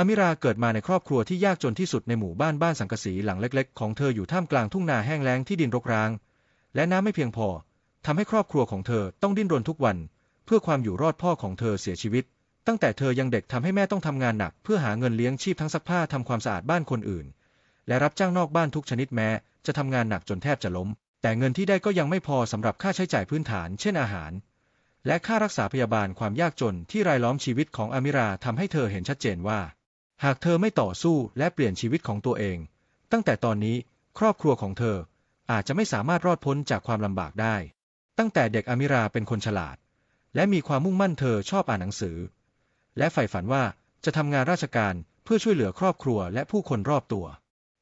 อามิราเกิดมาในครอบครัวที่ยากจนที่สุดในหมู่บ้านบ้านสังกสีหลังเล็กๆ ของเธออยู่ท่ามกลางทุ่งนาแห้งแล้งที่ดินรกร้าง และน้ำไม่เพียงพอทำให้ครอบครัวของเธอต้องดิ้นรนทุกวัน เพื่อความอยู่รอดพ่อของเธอเสียชีวิต ตั้งแต่เธอยังเด็กทำให้แม่ต้องทำงานหนัก เพื่อหาเงินเลี้ยงชีพทั้งซักผ้าทำความสะอาดบ้านคนอื่น และรับจ้างนอกบ้านทุกชนิดแม้ จะทำงานหนักจนแทบจะล้ม แต่เงินที่ได้ก็ยังไม่พอสำหรับค่าใช้จ่ายพื้นฐาน เช่นอาหาร และค่ารักษาพยาบาลความยากจนที่รายล้อมชีวิตของอามิราทำให้เธอเห็นชัดเจนว่า หากเธอไม่ต่อสู้และเปลี่ยนชีวิตของตัวเอง ตั้งแต่ตอนนี้ครอบครัวของเธออาจจะไม่สามารถรอดพ้นจากความลำบากได้ ตั้งแต่เด็กอามิราเป็นคนฉลาด และมีความมุ่งมั่นเธอชอบอ่านหนังสือ และใฝ่ฝันว่าจะทำงานราชการเพื่อช่วยเหลือครอบครัวและผู้คนรอบตัว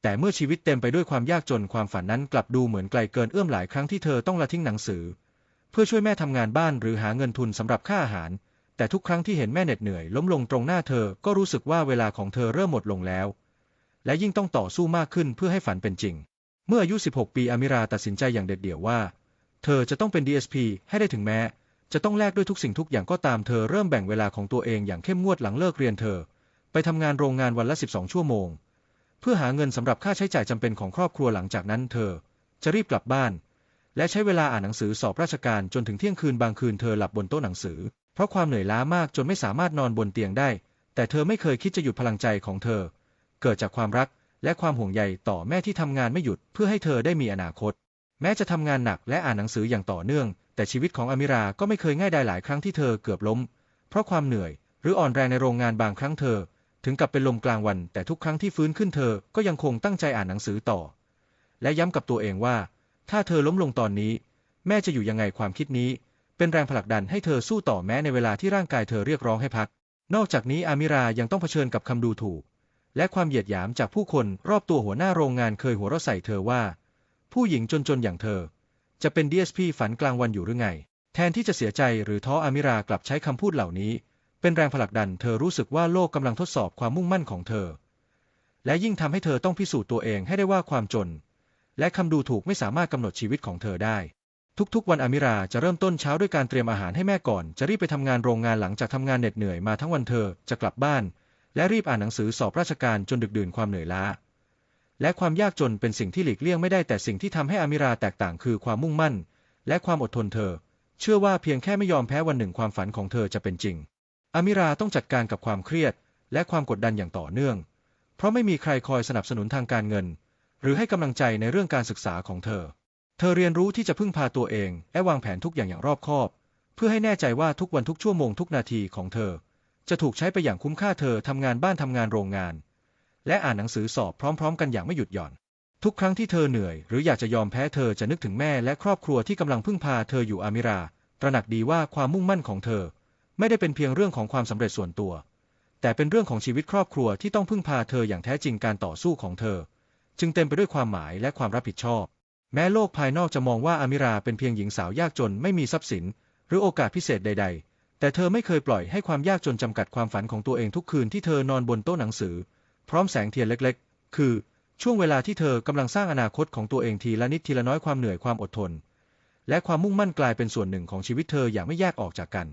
แต่เมื่อชีวิตเต็มไปด้วยความยากจนความฝันนั้นกลับดูเหมือนไกลเกินเอื้อมหลายครั้งที่เธอต้องละทิ้งหนังสือ เพื่อช่วยแม่ทำงานบ้านหรือหาเงินทุนสำหรับค่าอาหาร แต่ทุกครั้งที่เห็นแม่เหน็ดเหนื่อยล้มลงตรงหน้าเธอก็รู้สึกว่าเวลาของเธอเริ่มหมดลงแล้ว และยิ่งต้องต่อสู้มากขึ้นเพื่อให้ฝันเป็นจริง เมื่ออายุ 16 ปีอามิราตัดสินใจอย่างเด็ดเดี่ยวว่า เธอจะต้องเป็น DSP ให้ได้ถึงแม้ จะต้องแลกด้วยทุกสิ่งทุกอย่างก็ตามเธอเริ่มแบ่งเวลาของตัวเองอย่างเข้มงวดหลังเลิกเรียนเธอ ไปทำงานโรงงานวันละ 12 ชั่วโมง เพื่อหาเงินสำหรับค่าใช้จ่ายจำเป็นของครอบครัวหลังจากนั้น เธอ จะรีบกลับบ้าน และใช้เวลาอ่านหนังสือสอบราชการจนถึงเที่ยงคืนบางคืนเธอหลับบนโต๊ะหนังสือ เพราะความเหนื่อยล้ามากจนไม่สามารถนอนบนเตียงได้ แต่เธอไม่เคยคิดจะหยุดพลังใจของเธอ เกิดจากความรักและความห่วงใยต่อแม่ที่ทำงานไม่หยุดเพื่อให้เธอได้มีอนาคต แม้จะทำงานหนักและอ่านหนังสืออย่างต่อเนื่อง แต่ชีวิตของอามิราก็ไม่เคยง่ายได้หลายครั้งที่เธอเกือบล้ม เพราะความเหนื่อย หรืออ่อนแรงในโรงงานบางครั้งเธอ ถึงกับเป็นลมกลางวัน แต่ทุกครั้งที่ฟื้นขึ้นเธอก็ยังคงตั้งใจอ่านหนังสือต่อ และย้ำกับตัวเองว่า ถ้าเธอล้มลงตอนนี้ แม่จะอยู่ยังไงความคิดนี้ เป็นแรงผลักดันให้เธอสู้ต่อแม้ในเวลาที่ร่างกายเธอเรียกร้องให้พัก นอกจากนี้อามิรายังต้องเผชิญกับคำดูถูก และความเหยียดหยามจากผู้คนรอบตัวหัวหน้าโรงงานเคยหัวเราะใส่เธอว่า ผู้หญิงจนๆอย่างเธอ จะเป็น DSP ฝันกลางวันอยู่หรือไง แทนที่จะเสียใจหรือท้ออามิรากลับใช้คำพูดเหล่านี้ เป็นแรงผลักดันเธอรู้สึกว่าโลกกำลังทดสอบความมุ่งมั่นของเธอ และยิ่งทำให้เธอต้องพิสูจน์ตัวเองให้ได้ว่าความจน และคำดูถูกไม่สามารถกำหนดชีวิตของเธอได้ ทุกๆ วันอามิราจะเริ่มต้นเช้าด้วยการเตรียมอาหารให้แม่ก่อน จะรีบไปทำงานโรงงานหลังจากทำงานเหน็ดเหนื่อยมาทั้งวันเธอจะกลับบ้าน และรีบอ่านหนังสือสอบราชการจนดึกดื่นความเหนื่อยล้า และความยากจนเป็นสิ่งที่หลีกเลี่ยงไม่ได้แต่สิ่งที่ทำให้อามิราแตกต่างคือความมุ่งมั่น และความอดทนเธอ เชื่อว่าเพียงแค่ไม่ยอมแพ้วันหนึ่งความฝันของเธอจะเป็นจริง อามิราต้องจัดการกับความเครียด และความกดดันอย่างต่อเนื่อง เพราะไม่มีใครคอยสนับสนุนทางการเงิน หรือให้กำลังใจในเรื่องการศึกษาของเธอ เธอเรียนรู้ที่จะพึ่งพาตัวเอง และวางแผนทุกอย่างอย่างรอบคอบ เพื่อให้แน่ใจว่าทุกวันทุกชั่วโมงทุกนาทีของเธอ จะถูกใช้ไปอย่างคุ้มค่าเธอทำงานบ้านทำงานโรงงาน และอ่านหนังสือสอบพร้อมๆ กันอย่างไม่หยุดหย่อน ทุกครั้งที่เธอเหนื่อย หรืออยากจะยอมแพ้เธอจะนึกถึงแม่และครอบครัวที่กำลังพึ่งพาเธออยู่อามิรา ตระหนักดีว่าความมุ่งมั่นของเธอ ไม่ได้เป็นเพียงเรื่องของความสำเร็จส่วนตัว แต่เป็นเรื่องของชีวิตครอบครัวที่ต้องพึ่งพาเธออย่างแท้จริงการต่อสู้ของเธอ จึงเต็มไปด้วยความหมายและความรับผิดชอบ แม้โลกภายนอกจะมองว่าอามิราเป็นเพียงหญิงสาวยากจนไม่มีทรัพย์สิน หรือโอกาสพิเศษใด ๆ แต่เธอไม่เคยปล่อยให้ความยากจนจำกัดความฝันของตัวเองทุกคืนที่เธอนอนบนโต๊ะหนังสือ พร้อมแสงเทียนเล็กๆ คือ ช่วงเวลาที่เธอกำลังสร้างอนาคตของตัวเองทีละนิดทีละน้อยความเหนื่อยความอดทน และความมุ่งมั่นกลายเป็นส่วนหนึ่งของชีวิตเธออย่างไม่แยกออกจากกัน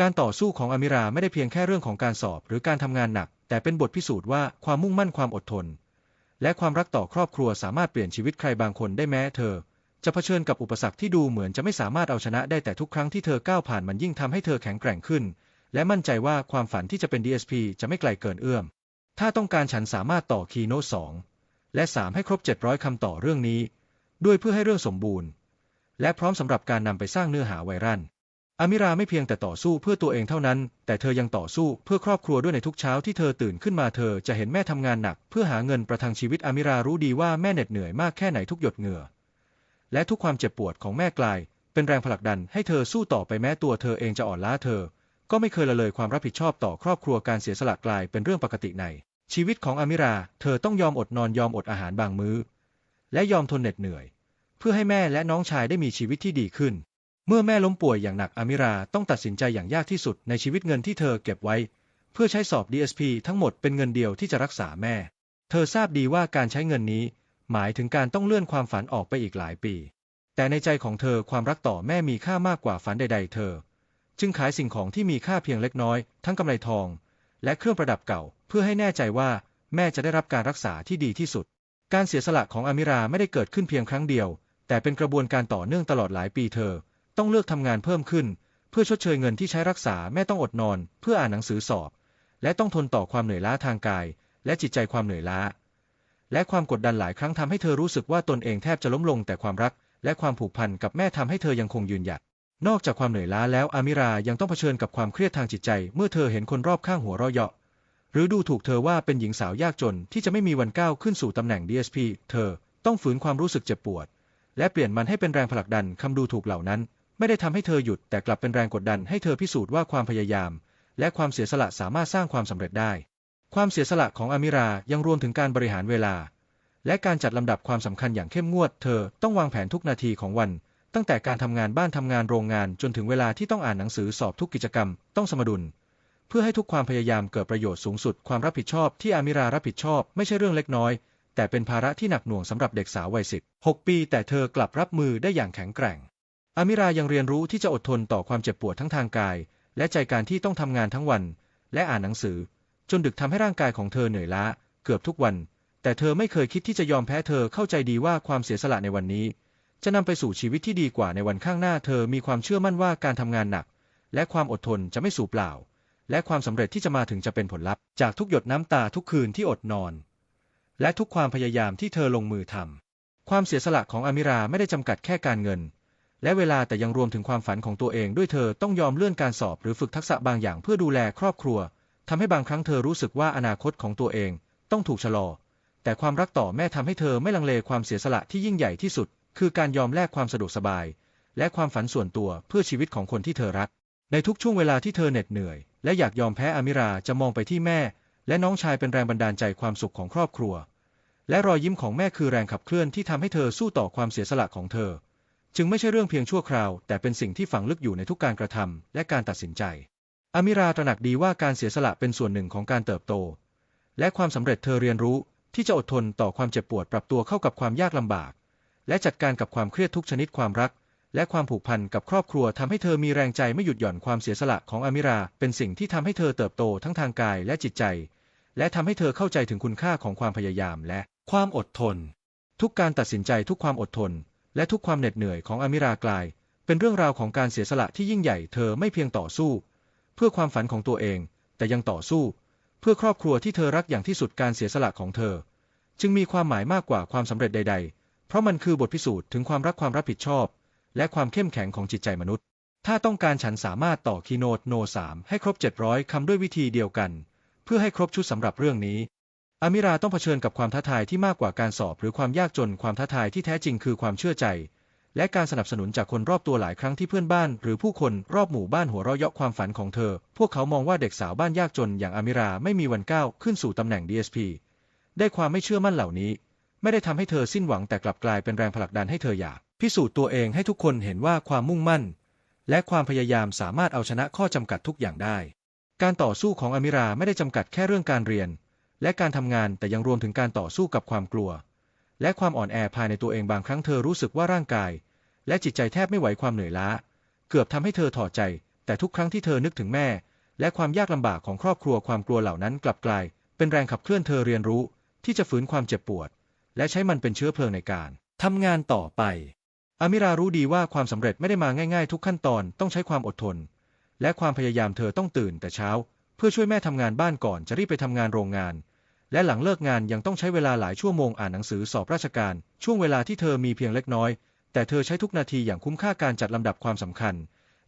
การต่อสู้ของอามิราไม่ได้เพียงแค่เรื่องของการสอบ หรือการทำงานหนัก แต่เป็นบทพิสูจน์ว่าความมุ่งมั่นความอดทน และความรักต่อครอบครัวสามารถเปลี่ยนชีวิตใครบางคนได้แม้เธอ จะเผชิญกับอุปสรรคที่ดูเหมือนจะไม่สามารถเอาชนะได้แต่ทุกครั้งที่เธอก้าวผ่านมันยิ่งทำให้เธอแข็งแกร่งขึ้น และมั่นใจว่าความฝันที่จะเป็น DSP จะไม่ไกลเกินเอื้อม ถ้าต้องการฉันสามารถต่อคีโนสองและสามให้ครบ 700 คำต่อเรื่องนี้ ด้วยเพื่อให้เรื่องสมบูรณ์ และพร้อมสำหรับการนำไปสร้างเนื้อหาไวรัล อามิราไม่เพียงแต่ต่อสู้เพื่อตัวเองเท่านั้น แต่เธอยังต่อสู้เพื่อครอบครัวด้วยในทุกเช้าที่เธอตื่นขึ้นมาเธอจะเห็นแม่ทำงานหนัก เพื่อหาเงินประทังชีวิตอามิรารู้ดีว่าแม่เหน็ดเหนื่อยมากแค่ไหนทุกหยดเหงื่อ และทุกความเจ็บปวดของแม่กลาย เป็นแรงผลักดันให้เธอสู้ต่อไปแม้ตัวเธอเองจะอ่อนล้าเธอ ก็ไม่เคยละเลยความรับผิดชอบต่อครอบครัวการเสียสละกลายเป็นเรื่องปกติใน ชีวิตของอามิรา เธอต้องยอมอดนอนยอมอดอาหารบางมื้อ และยอมทนเหน็ดเหนื่อย เพื่อให้แม่และน้องชายได้มีชีวิตที่ดีขึ้น เมื่อแม่ล้มป่วยอย่างหนักอามิราต้องตัดสินใจอย่างยากที่สุดในชีวิตเงินที่เธอเก็บไว้ เพื่อใช้สอบ DSP ทั้งหมดเป็นเงินเดียวที่จะรักษาแม่ เธอทราบดีว่าการใช้เงินนี้ หมายถึงการต้องเลื่อนความฝันออกไปอีกหลายปี แต่ในใจของเธอความรักต่อแม่มีค่ามากกว่าฝันใด ๆ เธอ จึงขายสิ่งของที่มีค่าเพียงเล็กน้อย ทั้งกำไรทอง และเครื่องประดับเก่า เพื่อให้แน่ใจว่าแม่จะได้รับการรักษาที่ดีที่สุด การเสียสละของอามิราไม่ได้เกิดขึ้นเพียงครั้งเดียว แต่เป็นกระบวนการต่อเนื่องตลอดหลายปีเธอ ต้องเลือกทำงานเพิ่มขึ้น เพื่อชดเชยเงินที่ใช้รักษาแม่ต้องอดนอน เพื่ออ่านหนังสือสอบ และต้องทนต่อความเหนื่อยล้าทางกาย และจิตใจความเหนื่อยล้า และความกดดันหลายครั้งทำให้เธอรู้สึกว่าตนเองแทบจะล้มลงแต่ความรัก และความผูกพันกับแม่ทำให้เธอยังคงยืนหยัดนอกจากความเหนื่อยล้าแล้วอามิรายังต้องเผชิญกับความเครียดทางจิตใจ เมื่อเธอเห็นคนรอบข้างหัวเราะเยาะหรือดูถูกเธอว่าเป็นหญิงสาวยากจนที่จะไม่มีวันก้าวขึ้นสู่ตำแหน่ง DSP เธอต้องฝืนความรู้สึกเจ็บปวด และเปลี่ยนมันให้เป็นแรงผลักดันคำดูถูกเหล่านั้น ไม่ได้ทำให้เธอหยุดแต่กลับเป็นแรงกดดันให้เธอพิสูจน์ว่าความพยายาม และความเสียสละสามารถสร้างความสำเร็จได้ ความเสียสละของอามิรายังรวมถึงการบริหารเวลา และการจัดลำดับความสำคัญอย่างเข้มงวด เธอต้องวางแผนทุกนาทีของวัน ตั้งแต่การทำงานบ้านทำงานโรงงานจนถึงเวลาที่ต้องอ่านหนังสือสอบทุกกิจกรรม ต้องสมดุล เพื่อให้ทุกความพยายามเกิดประโยชน์สูงสุด ความรับผิดชอบที่อามิรารับผิดชอบไม่ใช่เรื่องเล็กน้อย แต่เป็นภาระที่หนักหน่วงสำหรับเด็กสาววัยสิบหกปี แต่เธอกลับรับมือได้อย่างแข็งแกร่ง อามิรายังเรียนรู้ที่จะอดทนต่อความเจ็บปวดทั้งทางกาย และใจการที่ต้องทำงานทั้งวัน และอ่านหนังสือ จนดึกทำให้ร่างกายของเธอเหนื่อยล้า เกือบทุกวัน แต่เธอไม่เคยคิดที่จะยอมแพ้เธอเข้าใจดีว่าความเสียสละในวันนี้ จะนำไปสู่ชีวิตที่ดีกว่าในวันข้างหน้า เธอมีความเชื่อมั่นว่าการทำงานหนัก และความอดทนจะไม่สูญเปล่า และความสำเร็จที่จะมาถึงจะเป็นผลลัพธ์ จากทุกหยดน้ำตาทุกคืนที่อดนอน และทุกความพยายามที่เธอลงมือทำความเสียสละของอามิราไม่ได้จำกัดแค่การเงิน และเวลาแต่ยังรวมถึงความฝันของตัวเองด้วยเธอต้องยอมเลื่อนการสอบหรือฝึกทักษะบางอย่างเพื่อดูแลครอบครัวทำให้บางครั้งเธอรู้สึกว่าอนาคตของตัวเองต้องถูกชะลอ แต่ความรักต่อแม่ทำให้เธอไม่ลังเลความเสียสละที่ยิ่งใหญ่ที่สุด คือการยอมแลกความสะดวกสบาย และความฝันส่วนตัวเพื่อชีวิตของคนที่เธอรัก ในทุกช่วงเวลาที่เธอเหน็ดเหนื่อย และอยากยอมแพ้อามิราจะมองไปที่แม่ และน้องชายเป็นแรงบันดาลใจความสุขของครอบครัว และรอยยิ้มของแม่คือแรงขับเคลื่อนที่ทำให้เธอสู้ต่อความเสียสละของเธอ จึงไม่ใช่เรื่องเพียงชั่วคราว แต่เป็นสิ่งที่ฝังลึกอยู่ในทุกการกระทำและการตัดสินใจ อามิราตระหนักดีว่าการเสียสละเป็นส่วนหนึ่งของการเติบโต และความสำเร็จเธอเรียนรู้ที่จะอดทนต่อความเจ็บปวดปรับตัวเข้ากับความยากลำบาก และจัดการกับความเครียดทุกชนิดความรัก และความผูกพันกับครอบครัวทำให้เธอมีแรงใจไม่หยุดหย่อนความเสียสละของอามิราเป็นสิ่งที่ทำให้เธอเติบโตทั้งทางกายและจิตใจ และทำให้เธอเข้าใจถึงคุณค่าของความพยายามและความอดทน ทุกการตัดสินใจทุกความอดทน และทุกความเหน็ดเหนื่อยของอามิรากลาย เป็นเรื่องราวของการเสียสละที่ยิ่งใหญ่เธอไม่เพียงต่อสู้ เพื่อความฝันของตัวเอง แต่ยังต่อสู้ เพื่อครอบครัวที่เธอรักอย่างที่สุดการเสียสละของเธอ จึงมีความหมายมากกว่าความสำเร็จใด ๆ เพราะมันคือบทพิสูจน์ถึงความรักความรับผิดชอบ และความเข้มแข็งของจิตใจมนุษย์ ถ้าต้องการฉันสามารถต่อคีโนตโน3ให้ครบ 700คำด้วยวิธีเดียวกัน เพื่อให้ครบชุดสำหรับเรื่องนี้ อามิราต้องเผชิญกับความท้าทายที่มากกว่าการสอบหรือความยากจนความท้าทายที่แท้จริงคือความเชื่อใจ และการสนับสนุนจากคนรอบตัวหลายครั้งที่เพื่อนบ้าน หรือผู้คนรอบหมู่บ้านหัวเราะเยาะความฝันของเธอ พวกเขามองว่าเด็กสาวบ้านยากจนอย่างอามิราไม่มีวันก้าวขึ้นสู่ตำแหน่ง DSP ได้ความไม่เชื่อมั่นเหล่านี้ ไม่ได้ทำให้เธอสิ้นหวังแต่กลับกลายเป็นแรงผลักดันให้เธออยากพิสูจน์ตัวเองให้ทุกคนเห็นว่าความมุ่งมั่น และความพยายามสามารถเอาชนะข้อจำกัดทุกอย่างได้ การต่อสู้ของอามิราไม่ได้จำกัดแค่เรื่องการเรียน และการทำงานแต่ยังรวมถึงการต่อสู้กับความกลัว และความอ่อนแอภายในตัวเองบางครั้งเธอรู้สึกว่าร่างกาย และจิตใจแทบไม่ไหวความเหนื่อยล้า เกือบทำให้เธอถอดใจ แต่ทุกครั้งที่เธอนึกถึงแม่ และความยากลำบากของครอบครัวความกลัวเหล่านั้นกลับกลาย เป็นแรงขับเคลื่อนเธอเรียนรู้ ที่จะฝืนความเจ็บปวด และใช้มันเป็นเชื้อเพลิงในการทำงานต่อไป อามิรารู้ดีว่าความสำเร็จไม่ได้มาง่ายๆ ทุกขั้นตอนต้องใช้ความอดทน และความพยายามเธอต้องตื่นแต่เช้า เพื่อช่วยแม่ทำงานบ้านก่อนจะรีบไปทำงานโรงงาน และหลังเลิกงานยังต้องใช้เวลาหลายชั่วโมงอ่านหนังสือสอบราชการ ช่วงเวลาที่เธอมีเพียงเล็กน้อย แต่เธอใช้ทุกนาทีอย่างคุ้มค่าการจัดลำดับความสำคัญ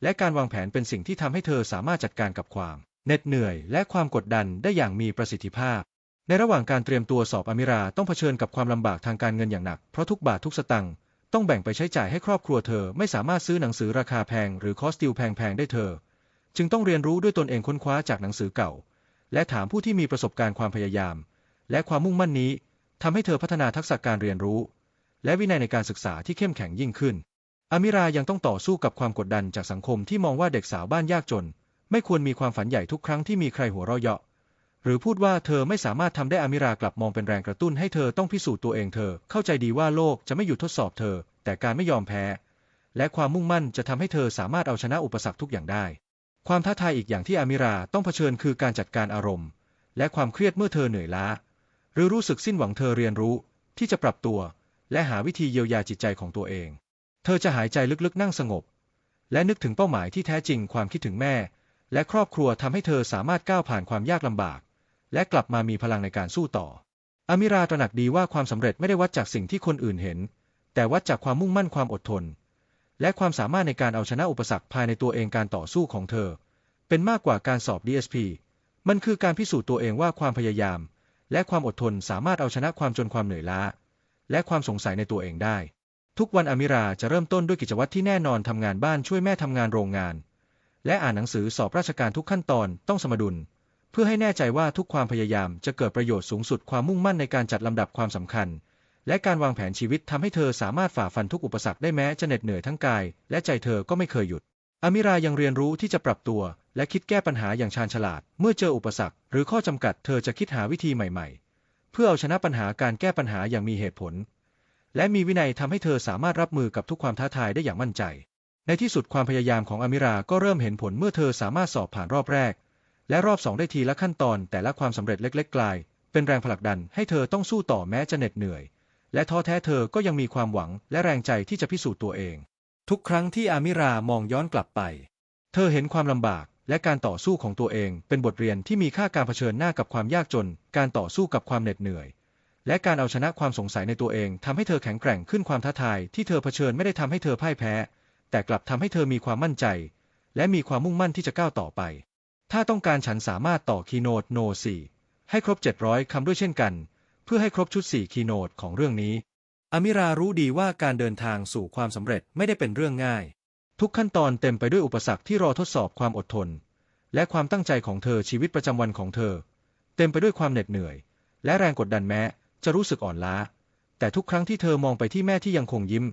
และการวางแผนเป็นสิ่งที่ทำให้เธอสามารถจัดการกับความเหน็ดเหนื่อย และความกดดันได้อย่างมีประสิทธิภาพ ในระหว่างการเตรียมตัวสอบอมิราต้องเผชิญกับความลำบากทางการเงินอย่างหนัก เพราะทุกบาททุกสตังค์ต้องแบ่งไปใช้จ่ายให้ครอบครัวเธอไม่สามารถซื้อหนังสือราคาแพงหรือคอสติลแพงๆได้เธอ จึงต้องเรียนรู้ด้วยตนเองค้นคว้าจากหนังสือเก่า และถามผู้ที่มีประสบการณ์ความพยายาม และความมุ่งมั่นนี้ทำให้เธอพัฒนาทักษะการเรียนรู้ และวินัยในการศึกษาที่เข้มแข็งยิ่งขึ้น อามิรายังต้องต่อสู้กับความกดดันจากสังคมที่มองว่าเด็กสาวบ้านยากจน ไม่ควรมีความฝันใหญ่ทุกครั้งที่มีใครหัวเราะเยาะหรือพูดว่าเธอไม่สามารถทำได้อามิรากลับมองเป็นแรงกระตุ้นให้เธอต้องพิสูจน์ตัวเองเธอ เข้าใจดีว่าโลกจะไม่หยุดทดสอบเธอ แต่การไม่ยอมแพ้ และความมุ่งมั่นจะทำให้เธอสามารถเอาชนะอุปสรรคทุกอย่างได้ ความท้าทายอีกอย่างที่อามิราต้องเผชิญคือการจัดการอารมณ์ และความเครียดเมื่อเธอเหนื่อยล้า หรือรู้สึกสิ้นหวังเธอเรียนรู้ที่จะปรับตัว และหาวิธีเยียวยาจิตใจของตัวเอง เธอจะหายใจลึกๆนั่งสงบ และนึกถึงเป้าหมายที่แท้จริงความคิดถึงแม่ และครอบครัวทำให้เธอสามารถก้าวผ่านความยากลำบาก และกลับมามีพลังในการสู้ต่อ อามิราตระหนักดีว่าความสำเร็จไม่ได้วัดจากสิ่งที่คนอื่นเห็น แต่วัดจากความมุ่งมั่นความอดทน และความสามารถในการเอาชนะอุปสรรคภายในตัวเองการต่อสู้ของเธอ เป็นมากกว่าการสอบ DSP มันคือการพิสูจน์ตัวเองว่าความพยายาม และความอดทนสามารถเอาชนะความจนความเหนื่อยล้า และความสงสัยในตัวเองได้ ทุกวันอามิราจะเริ่มต้นด้วยกิจวัตรที่แน่นอนทำงานบ้านช่วยแม่ทำงานโรงงาน และอ่านหนังสือสอบราชการทุกขั้นตอนต้องสมดุล เพื่อให้แน่ใจว่าทุกความพยายามจะเกิดประโยชน์สูงสุดความมุ่งมั่นในการจัดลำดับความสำคัญ และการวางแผนชีวิตทำให้เธอสามารถฝ่าฟันทุกอุปสรรคได้แม้จะเหน็ดเหนื่อยทั้งกาย และใจเธอก็ไม่เคยหยุด อามิรายังเรียนรู้ที่จะปรับตัว และคิดแก้ปัญหาอย่างชาญฉลาด เมื่อเจออุปสรรค หรือข้อจำกัดเธอจะคิดหาวิธีใหม่ๆ เพื่อเอาชนะปัญหาการแก้ปัญหาอย่างมีเหตุผล และมีวินัยทำให้เธอสามารถรับมือกับทุกความท้าทายได้อย่างมั่นใจ ในที่สุดความพยายามของอามิราก็เริ่มเห็นผลเมื่อเธอสามารถสอบผ่านรอบแรก และรอบสองได้ทีละขั้นตอน แต่ละความสำเร็จเล็ก ๆ กลาย เป็นแรงผลักดันให้เธอต้องสู้ต่อแม้จะเหน็ดเหนื่อย และท้อแท้เธอก็ยังมีความหวังและแรงใจที่จะพิสูจน์ตัวเอง ทุกครั้งที่อามิรามองย้อนกลับไป เธอเห็นความลำบากและการต่อสู้ของตัวเองเป็นบทเรียนที่มีค่าการเผชิญหน้ากับความยากจน การต่อสู้กับความเหน็ดเหนื่อย และการเอาชนะความสงสัยในตัวเองทำให้เธอแข็งแกร่งขึ้นความท้าทายที่เธอเผชิญไม่ได้ทำให้เธอพ่ายแพ้ แต่กลับทำให้เธอมีความมั่นใจ และมีความมุ่งมั่นที่จะก้าวต่อไป ถ้าต้องการฉันสามารถต่อคีโนดโน4ให้ครบ 700คำด้วยเช่นกัน เพื่อให้ครบชุด 4 คีโนดของเรื่องนี้ อามิรารู้ดีว่าการเดินทางสู่ความสำเร็จไม่ได้เป็นเรื่องง่าย ทุกขั้นตอนเต็มไปด้วยอุปสรรคที่รอทดสอบความอดทน และความตั้งใจของเธอชีวิตประจำวันของเธอ เต็มไปด้วยความเหน็ดเหนื่อย และแรงกดดันแม้จะรู้สึกอ่อนล้า แต่ทุกครั้งที่เธอมองไปที่แม่ที่ยังคงยิ้ม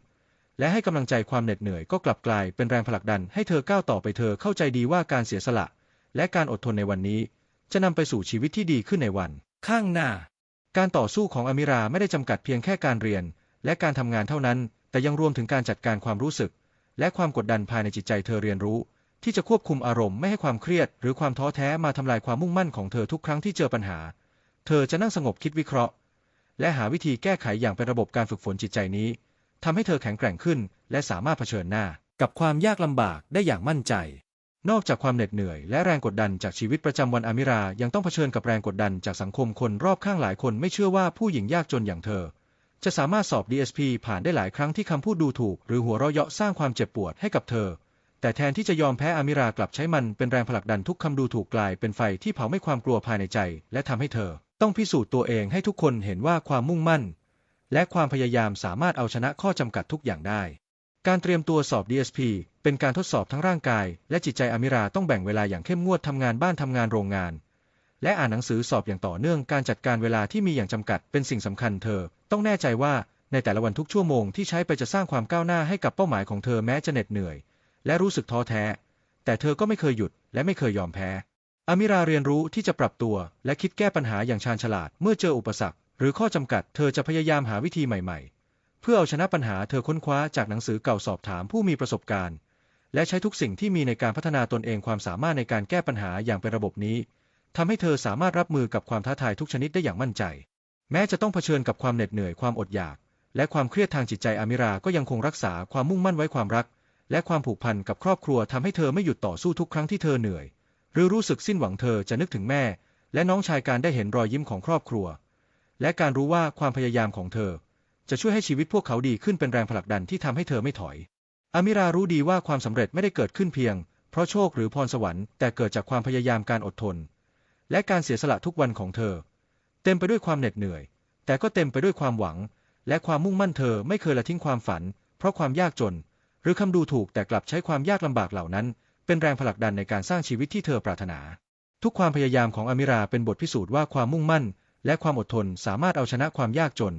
และให้กำลังใจความเหน็ดเหนื่อยก็กลับกลายเป็นแรงผลักดันให้เธอก้าวต่อไปเธอเข้าใจดีว่าการเสียสละ และการอดทนในวันนี้ จะนำไปสู่ชีวิตที่ดีขึ้นในวัน ข้างหน้า การต่อสู้ของอามิราไม่ได้จำกัดเพียงแค่การเรียน และการทำงานเท่านั้น แต่ยังรวมถึงการจัดการความรู้สึก และความกดดันภายในจิตใจเธอเรียนรู้ ที่จะควบคุมอารมณ์ไม่ให้ความเครียด หรือความท้อแท้มาทำลายความมุ่งมั่นของเธอทุกครั้งที่เจอปัญหา เธอจะนั่งสงบคิดวิเคราะห์ และหาวิธีแก้ไขอย่างเป็นระบบการฝึกฝนจิตใจนี้ทำให้เธอแข็งแกร่งขึ้น และสามารถเผชิญหน้า กับความยากลำบากได้อย่างมั่นใจ นอกจากความเหน็ดเหนื่อย และแรงกดดันจากชีวิตประจำวันอามิรายังต้องเผชิญกับแรงกดดันจากสังคมคนรอบข้างหลายคนไม่เชื่อว่าผู้หญิงยากจนอย่างเธอ จะสามารถสอบ DSP ผ่านได้หลายครั้งที่คำพูดดูถูก หรือหัวเราะเยาะสร้างความเจ็บปวดให้กับเธอ แต่แทนที่จะยอมแพ้อามิรากลับใช้มันเป็นแรงผลักดันทุกคำดูถูกกลายเป็นไฟที่เผาไม่ความกลัวภายในใจ และทำให้เธอ ต้องพิสูจน์ตัวเองให้ทุกคนเห็นว่าความมุ่งมั่น และความพยายามสามารถเอาชนะข้อจำกัดทุกอย่างได้ การเตรียมตัวสอบ DSP เป็นการทดสอบทั้งร่างกาย และจิตใจอามิราต้องแบ่งเวลาอย่างเข้มงวดทำงานบ้านทำงานโรงงาน และอ่านหนังสือสอบอย่างต่อเนื่องการจัดการเวลาที่มีอย่างจำกัดเป็นสิ่งสำคัญเธอ ต้องแน่ใจว่าในแต่ละวันทุกชั่วโมงที่ใช้ไปจะสร้างความก้าวหน้าให้กับเป้าหมายของเธอแม้จะเหน็ดเหนื่อย และรู้สึกท้อแท้ แต่เธอก็ไม่เคยหยุดและไม่เคยยอมแพ้ อามิราเรียนรู้ที่จะปรับตัว และคิดแก้ปัญหาอย่างชาญฉลาด เมื่อเจออุปสรรค หรือข้อจำกัดเธอจะพยายามหาวิธีใหม่ ๆ เพื่อเอาชนะปัญหาเธอค้นคว้าจากหนังสือเก่าสอบถามผู้มีประสบการณ์ และใช้ทุกสิ่งที่มีในการพัฒนาตนเองความสามารถในการแก้ปัญหาอย่างเป็นระบบนี้ทำให้เธอสามารถรับมือกับความท้าทายทุกชนิดได้อย่างมั่นใจ แม้จะต้องเผชิญกับความเหน็ดเหนื่อยความอดอยาก และความเครียดทางจิตใจอามิราก็ยังคงรักษาความมุ่งมั่นไว้ความรัก และความผูกพันกับครอบครัวทำให้เธอไม่หยุดต่อสู้ทุกครั้งที่เธอเหนื่อย หรือรู้สึกสิ้นหวังเธอจะนึกถึงแม่ และน้องชายการได้เห็นรอยยิ้มของครอบครัว และการรู้ว่าความพยายามของเธอ จะช่วยให้ชีวิตพวกเขาดีขึ้นเป็นแรงผลักดันที่ทำให้เธอไม่ถอย อามิรารู้ดีว่าความสำเร็จไม่ได้เกิดขึ้นเพียง เพราะโชคหรือพรสวรรค์แต่เกิดจากความพยายามการอดทน และการเสียสละทุกวันของเธอ เต็มไปด้วยความเหน็ดเหนื่อย แต่ก็เต็มไปด้วยความหวัง และความมุ่งมั่นเธอไม่เคยละทิ้งความฝัน เพราะความยากจน หรือคำดูถูกแต่กลับใช้ความยากลำบากเหล่านั้น เป็นแรงผลักดันในการสร้างชีวิตที่เธอปรารถนา ทุกความพยายามของอามิราเป็นบทพิสูจน์ว่าความมุ่งมั่น และความอดทนสามารถเอาชนะความยากจน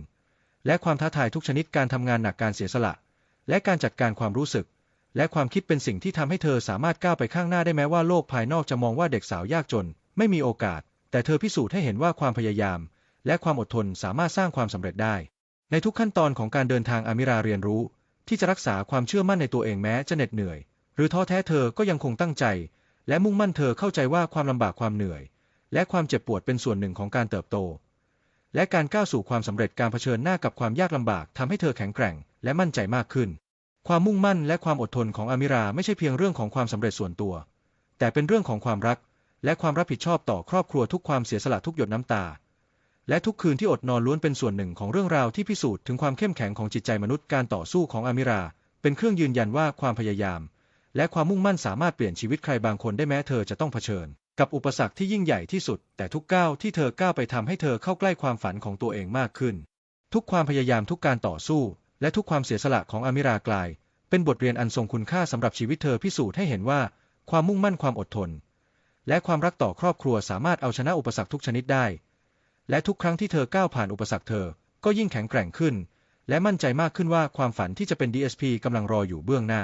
และความท้าทายทุกชนิดการทำงานหนักการเสียสละ และการจัดการความรู้สึก และความคิดเป็นสิ่งที่ทำให้เธอสามารถก้าวไปข้างหน้าได้แม้ว่าโลกภายนอกจะมองว่าเด็กสาวยากจน ไม่มีโอกาส แต่เธอพิสูจน์ให้เห็นว่าความพยายาม และความอดทนสามารถสร้างความสำเร็จได้ ในทุกขั้นตอนของการเดินทางอามิราเรียนรู้ ที่จะรักษาความเชื่อมั่นในตัวเองแม้จะเหน็ดเหนื่อย หรือท้อแท้เธอก็ยังคงตั้งใจ และมุ่งมั่นเธอเข้าใจว่าความลำบากความเหนื่อย และความเจ็บปวดเป็นส่วนหนึ่งของการเติบโต และการก้าวสู่ความสำเร็จการเผชิญหน้ากับความยากลำบากทำให้เธอแข็งแกร่ง และมั่นใจมากขึ้น ความมุ่งมั่นและความอดทนของอามิราไม่ใช่เพียงเรื่องของความสำเร็จส่วนตัว แต่เป็นเรื่องของความรัก และความรับผิดชอบต่อครอบครัวทุกความเสียสละทุกหยดน้ำตา และทุกคืนที่อดนอนล้วนเป็นส่วนหนึ่งของเรื่องราวที่พิสูจน์ถึงความเข้มแข็งของจิตใจมนุษย์การต่อสู้ของอามิรา เป็นเครื่องยืนยันว่าความพยายาม และความมุ่งมั่นสามารถเปลี่ยนชีวิตใครบางคนได้แม้เธอจะต้องเผชิญ กับอุปสรรคที่ยิ่งใหญ่ที่สุด แต่ทุกก้าวที่เธอก้าวไปทำให้เธอเข้าใกล้ความฝันของตัวเองมากขึ้น ทุกความพยายามทุกการต่อสู้ และทุกความเสียสละของอามิรากลาย เป็นบทเรียนอันทรงคุณค่าสำหรับชีวิตเธอพิสูจน์ให้เห็นว่า ความมุ่งมั่นความอดทน และความรักต่อครอบครัวสามารถเอาชนะอุปสรรคทุกชนิดได้ และทุกครั้งที่เธอก้าวผ่านอุปสรรคเธอ ก็ยิ่งแข็งแกร่งขึ้น และมั่นใจมากขึ้นว่าความฝันที่จะเป็น DSP กำลังรออยู่เบื้องหน้า